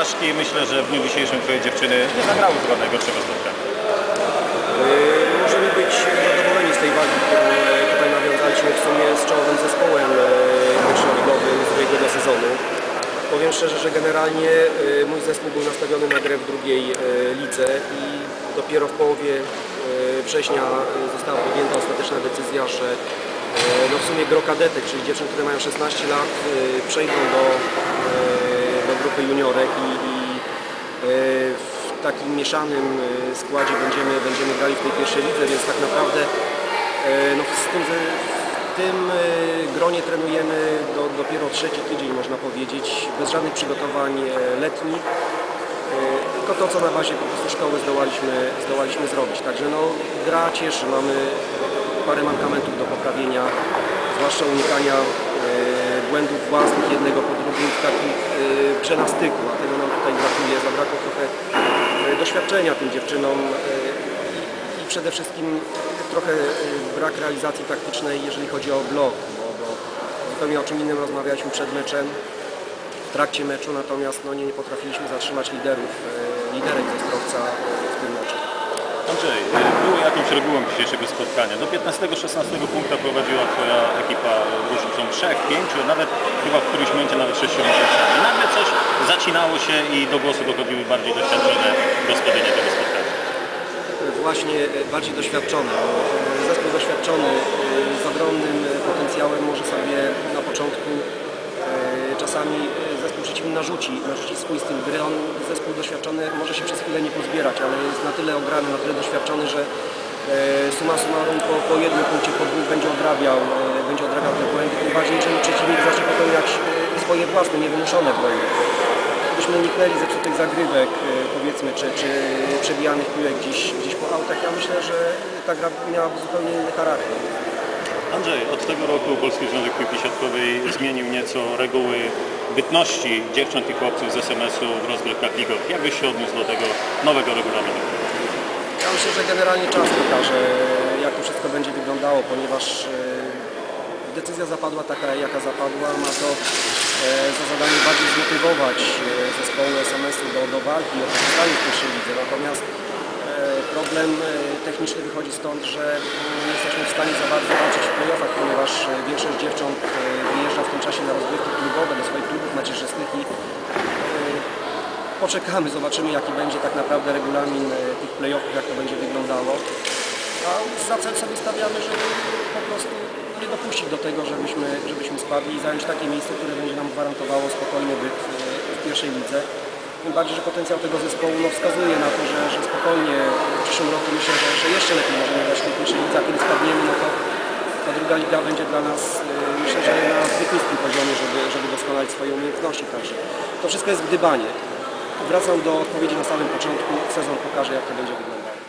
porażki. Myślę, że w dniu dzisiejszym Twoje dziewczyny nie zagrały chyba najgorszego spotkania. Yy, Możemy być zadowoleni z tej walki, którą e, tutaj nawiązaliśmy w sumie z czołowym zespołem meczoligowym z ubiegłego sezonu. Powiem szczerze, że generalnie e, mój zespół był nastawiony na grę w drugiej e, lidze i dopiero w połowie września została podjęta ostateczna decyzja, że no w sumie gro czyli dziewczyn, które mają 16 lat, przejdą do grupy juniorek i, i e, w takim mieszanym e, składzie będziemy, będziemy grali w tej pierwszej lidze, więc tak naprawdę e, no, z tym, w tym gronie trenujemy do, dopiero trzeci tydzień można powiedzieć, bez żadnych przygotowań letnich. Tylko to, co na bazie po prostu szkoły zdołaliśmy, zdołaliśmy zrobić. Także no, gra cieszy, mamy parę mankamentów do poprawienia, zwłaszcza unikania błędów własnych jednego po drugim w takich e, grze na styku, a tego nam tutaj brakuje, zabrakło trochę e, doświadczenia tym dziewczynom e, i, przede wszystkim trochę e, brak realizacji taktycznej, jeżeli chodzi o blok, bo, bo zupełnie o czym innym rozmawialiśmy przed meczem, w trakcie meczu, natomiast no, nie, nie potrafiliśmy zatrzymać liderów, liderek ze w tym meczu. Andrzej, y, było jakąś regułą dzisiejszego spotkania. Do 15-16 punkta prowadziła Twoja ekipa różnicą 3, 5, nawet chyba w którymś momencie nawet 6 miesięcy. I nagle coś zacinało się i do głosu dochodziły bardziej doświadczone gospodynie tego spotkania. właśnie e, bardziej doświadczony. E, Zespół doświadczony z ogromnym potencjałem może sobie na przeciwny narzuci, narzuci swój styl gry. On, zespół doświadczony może się przez chwilę nie pozbierać, ale jest na tyle ograny, na tyle doświadczony, że e, suma summarum po, po jednym punkcie, po dwóch będzie odrabiał, e, będzie odrabiał te błędy, tym bardziej jeżeli przeciwnik zacznie popełniać e, swoje własne, niewymuszone błędy gdybyśmy uniknęli zepsutych zagrywek, powiedzmy, czy, czy przebijanych piłek gdzieś, gdzieś po autach, ja myślę, że ta gra miałaby zupełnie inny charakter. Andrzej, od tego roku Polski Związek Piłki Siatkowej zmienił nieco reguły bytności dziewcząt i chłopców z SMS-u w rozgrywkach ligowych. Jak byś się odniósł do tego nowego regulaminu? Ja myślę, że generalnie czas pokaże, jak to wszystko będzie wyglądało, ponieważ e, decyzja zapadła taka, jaka zapadła. Ma to e, za zadanie bardziej zmotywować e, zespoły SMS-u do, do walki o pozostanie w pierwszej lidze. Natomiast problem techniczny wychodzi stąd, że mm, nie jesteśmy w stanie za bardzo walczyć w playoffach, ponieważ większość dziewcząt poczekamy, zobaczymy jaki będzie tak naprawdę regulamin e, tych playoffów, jak to będzie wyglądało. A za cel sobie stawiamy, żeby po prostu nie dopuścić do tego, żebyśmy, żebyśmy spadli i zająć takie miejsce, które będzie nam gwarantowało spokojny byt e, w pierwszej lidze. Tym bardziej, że potencjał tego zespołu no, wskazuje na to, że, że spokojnie w przyszłym roku myślę, że, że jeszcze lepiej możemy grać w tej pierwszej lidze, a kiedy spadniemy, no to ta druga liga będzie dla nas, e, myślę, że na zbyt niskim poziomie, żeby, żeby doskonalić swoje umiejętności. Także to wszystko jest gdybanie. Wracam do odpowiedzi na samym początku. Sezon pokaże, jak to będzie wyglądało.